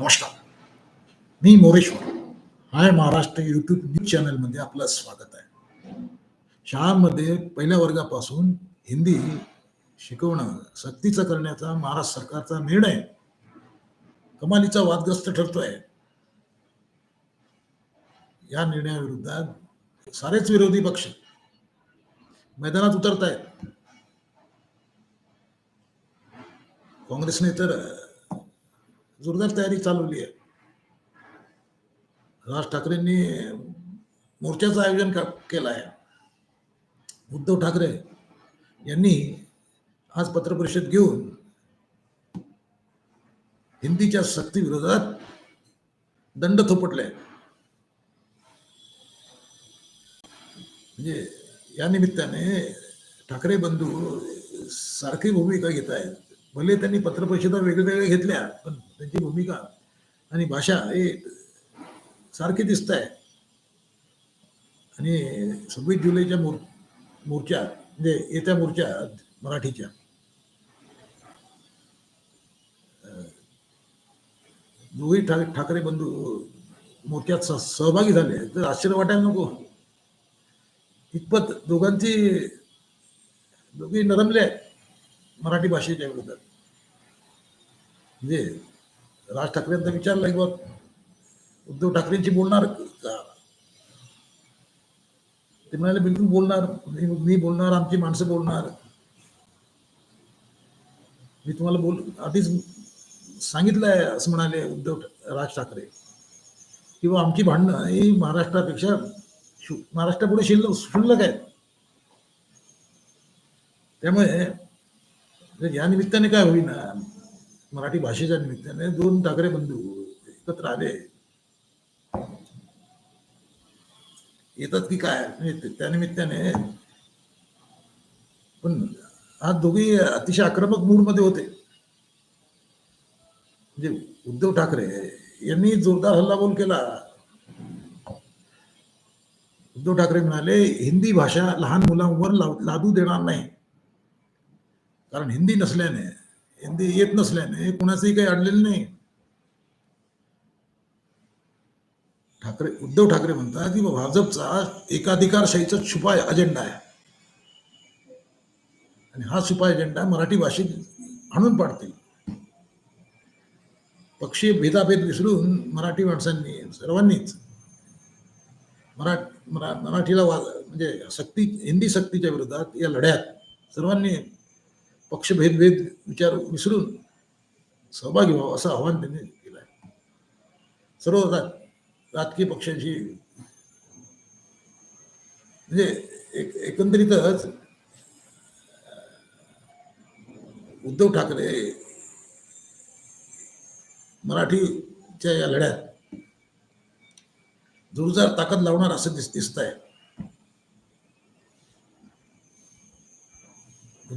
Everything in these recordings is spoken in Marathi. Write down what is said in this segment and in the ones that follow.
नमस्कार. मी Moreshwar. Hi Maharashtra YouTube news चॅनलमध्ये आपलं स्वागत आहे. शाळांमध्ये पहिल्या वर्गापासून हिंदी शिकवणं सक्तीचं करण्याचा महाराष्ट्र सरकारचा निर्णय कमालीचा वादग्रस्त ठरतोय. या निर्णयाविरोधात सारेच विरोधी पक्ष मैदानात उतरत आहेत काँग्रेसने तर जोरदार तयारी चालवली आहे. राज ठाकरेंनी मोर्चाचं आयोजन का- केलं आहे. उद्धव ठाकरे यांनी आज पत्रपरिषद घेऊन हिंदीच्या सक्ती विरोधात दंड थोपटले. म्हणजे या निमित्ताने ठाकरे बंधू सारखी भूमिका घेत आहेत. भले त्यांनी पत्रपरिषदा वेगवेगळ्या घेतल्या पण त्यांची भूमिका आणि भाषा हे सारखी दिसत आहे आणि सव्वीस जुलैच्या मोर मोर्चा म्हणजे येत्या मोर्चा मराठीच्या. दोघी ठा ठाकरे बंधू मोर्चात सहभागी झाले तर आश्चर्य वाटायला नको. इतपत दोघांची दोघी नरमले आहेत मराठी भाषेच्या विरोधात. म्हणजे राज ठाकरेंचा विचार नाही बा उद्धव ठाकरेंची बोलणार का? ते म्हणाले बिलकुल बोलणार. मी बोलणार आमची माणसं बोलणार. मी तुम्हाला बोल आधीच सांगितलंय असं म्हणाले उद्धव राज ठाकरे. किंवा आमची भांडणं ही महाराष्ट्रापेक्षा महाराष्ट्रापुढे शिल्लक शुल्लक आहेत. त्यामुळे म्हणजे या निमित्ताने काय होईना? मराठी भाषेच्या निमित्ताने दोन ठाकरे बंधू एकत्र आले. येतात की काय? म्हणजे त्या निमित्ताने पण आज दोघी अतिशय आक्रमक मूडमध्ये होते. म्हणजे उद्धव ठाकरे यांनी जोरदार हल्लाबोल केला. उद्धव ठाकरे म्हणाले हिंदी भाषा लहान मुलांवर लादू देणार नाही. कारण हिंदी नसल्याने हिंदी येत नसल्याने कुणाचंही काही अडलेलं नाही. ठाकरे उद्धव ठाकरे म्हणतात की भाजपचा एकाधिकारशाहीचा छुपा अजेंडा आहे. आणि हा छुपा अजेंडा मराठी भाषेत आणून पाडतील. पक्षीय भेदाभेद विसरून मराठी माणसांनी सर्वांनीच मरा मरा मराठीला वा म्हणजे सक्ती हिंदी सक्तीच्या विरोधात या लढ्यात सर्वांनी पक्षभेदभेद विचार विसरून सहभागी व्हावं असं आव्हान त्यांनी केलं आहे. सर्व राजकीय पक्षांशी म्हणजे एक एकंदरीतच उद्धव ठाकरे मराठीच्या या लढ्यात जोरदार ताकद लावणार असं दिस दिसत आहे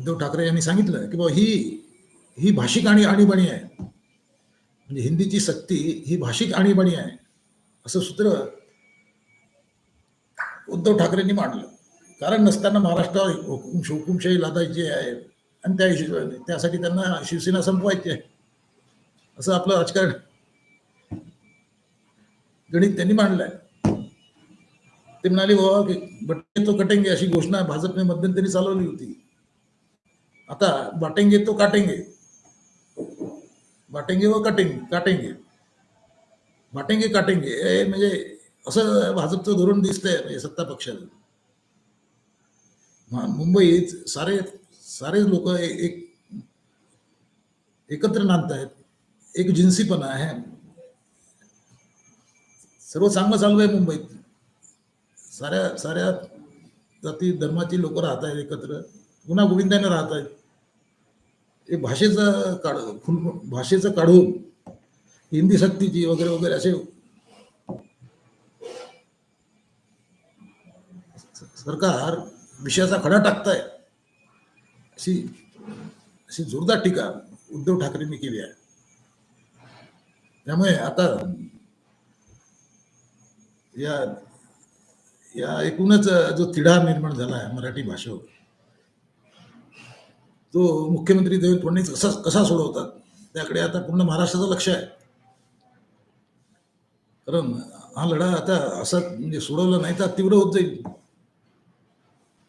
उद्धव ठाकरे यांनी सांगितलं की बाबा ही ही भाषिक आणि आणीबाणी आहे. म्हणजे हिंदीची सक्ती ही भाषिक आणीबाणी आहे असं सूत्र उद्धव ठाकरेंनी मांडलं. कारण नसताना महाराष्ट्रावर हुकुम हुकुमशाही लादायची आहे आणि त्या त्यासाठी त्यांना शिवसेना संपवायची आहे. असं आपलं राजकारण गणित त्यांनी मांडलंय. ते म्हणाले बाबा की बट्टे तो कटेंगे अशी घोषणा भाजपने मध्यंतरी चालवली होती. आता बाटेंगे तो काटेंगे. बाटेंगे व कटेंगे काटेंगे. बाटेंगे, काटेंगे. हे म्हणजे असं भाजपचं धोरण दिसतंय म्हणजे सत्ता पक्षाचं. म- मुंबईत सारे सारे लोक एक, एकत्र नांदत आहेत. एक जिन्सीपणा आहे. सर्व चांगलं चालू आहे मुंबईत. साऱ्या साऱ्या जाती, धर्माची लोक राहत आहेत एकत्र. गुन्हा गोविंदाने राहत आहेत. हे भाषेचं काढ फुल भाषेचं काढून हिंदी सक्तीची वगैरे वगैरे असे सरकार विषयाचा खडा टाकताय. अशी अशी जोरदार टीका उद्धव ठाकरेंनी केली आहे. त्यामुळे आता या या एकूणच जो तिढा निर्माण झाला आहे मराठी भाषेवर तो मुख्यमंत्री देवेंद्र फडणवीस कसा कसा सोडवतात त्याकडे आता पूर्ण महाराष्ट्राचं लक्ष आहे. कारण हा लढा आता असा म्हणजे सोडवला नाही तर तीव्र होत जाईल.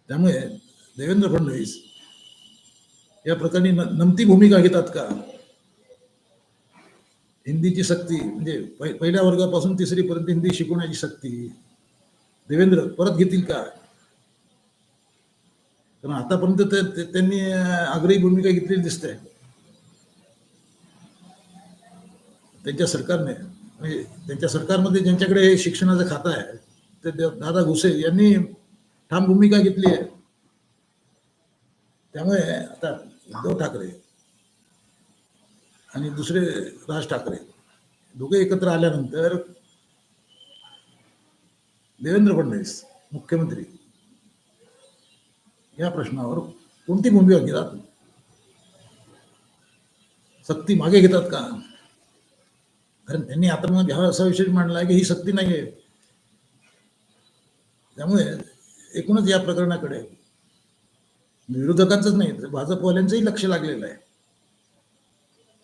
त्यामुळे देवेंद्र फडणवीस या प्रकरणी नमती भूमिका घेतात का? हिंदीची सक्ती म्हणजे पहिल्या वर्गापासून तिसरीपर्यंत हिंदी शिकवण्याची सक्ती देवेंद्र परत घेतील का? कारण आतापर्यंत त्यांनी आग्रही भूमिका घेतलेली दिसते. त्यांच्या सरकारने म्हणजे त्यांच्या सरकारमध्ये ज्यांच्याकडे हे शिक्षणाचं खातं आहे ते दादा घुसे यांनी ठाम भूमिका घेतली आहे. त्यामुळे आता उद्धव ठाकरे आणि दुसरे राज ठाकरे दोघे एकत्र आल्यानंतर देवेंद्र फडणवीस मुख्यमंत्री या प्रश्नावर कोणती भूमिका घेतात? सक्ती मागे घेतात का? कारण त्यांनी आता मग हा असा विषय मांडला की ही सक्ती नाही आहे त्यामुळे एकूणच या प्रकरणाकडे विरोधकांचंच नाही तर भाजपवाल्यांचंही लक्ष लागलेलं आहे.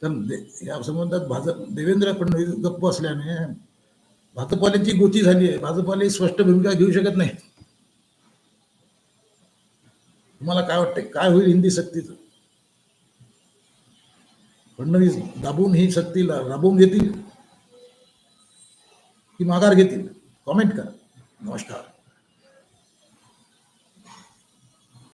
कारण या संबंधात भाजप देवेंद्र फडणवीस गप्प असल्याने भाजपवाल्यांची गोची झाली आहे. भाजपवाले स्पष्ट भूमिका घेऊ शकत नाही तुम्हाला काय वाटतंय? काय होईल हिंदी सक्तीचं? फडणवीस दाबून ही सक्तीला राबवून घेतील? की माघार घेतील? कॉमेंट करा. नमस्कार.